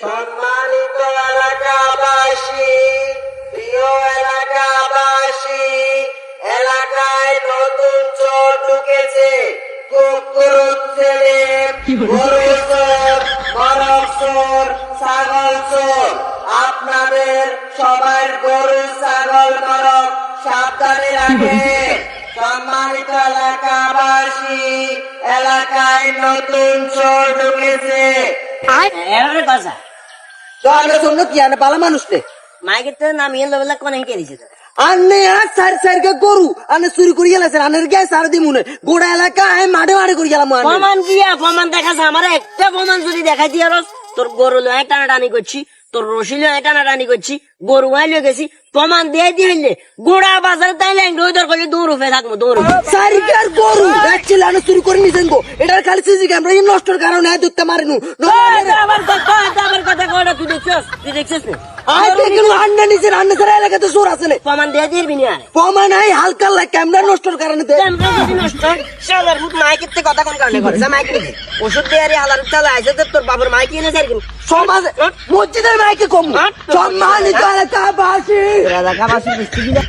সম্মানিত এলাকাবাসী, প্রিয় এলাকাবাসী, এলাকায় নতুন চোর ঢুকেছে। কুকুর ছেলে গরু চোর, বরফ চোর, ছাগল চোর। আপনাদের সবার গরু, ছাগল মরক সাবধানে রাখে। সম্মানিত এলাকাবাসী, এলাকায় নতুন চোর এবারে কথা তো আমরা শুনলো কি আনে পালা মানুষ রে। মাইকে তো নামিয়ে লোবেলা কোন কে দিছে তো আন্নে আর সার সার কে গরু আনে চুরি করে গেলেছে আনের গে সার দি মুনে গোড়া এলাকা আয় মাঠে মাঠে করে গেলাম প্রমাণ দিয়া প্রমাণ দেখাছে আমার একটা প্রমাণ যদি দেখাই দিয়া তোর গরু লয় টানাটানি করছি। তোর রসিলে টানাটানি করছি গরু হাইলে গেছি প্রমাণ দিয়ে দিলে গোড়া বাজারে তাই লাইন রই দর করলে দৌড় ফে থাকব দৌড় সারিকার গরু যাচ্ছিল আনে শুরু করে নিছেন গো এটার খালি সিজি ক্যামেরা এই নষ্টর কারণে ধরতে মারেনু আবার কথা আবার কথা তুই দেখছিস? তুই দেখছিস না? প্রমাণ দিয়ে দিবি না প্রমাণ আই হালকা লাগ ক্যামেরা নষ্টর কারণে হয়, শালার ভূত মাইকের থেকে কথা কোন কারণে করে যা মাইক নিতে ওষুধ দিয়ে আরে আলার চালা আইসে তোর বাবার মাইক এনে যাই সমাজ মসজিদের মাইকে কম। সম্মানিত এলাকাবাসী বৃষ্টি দিলে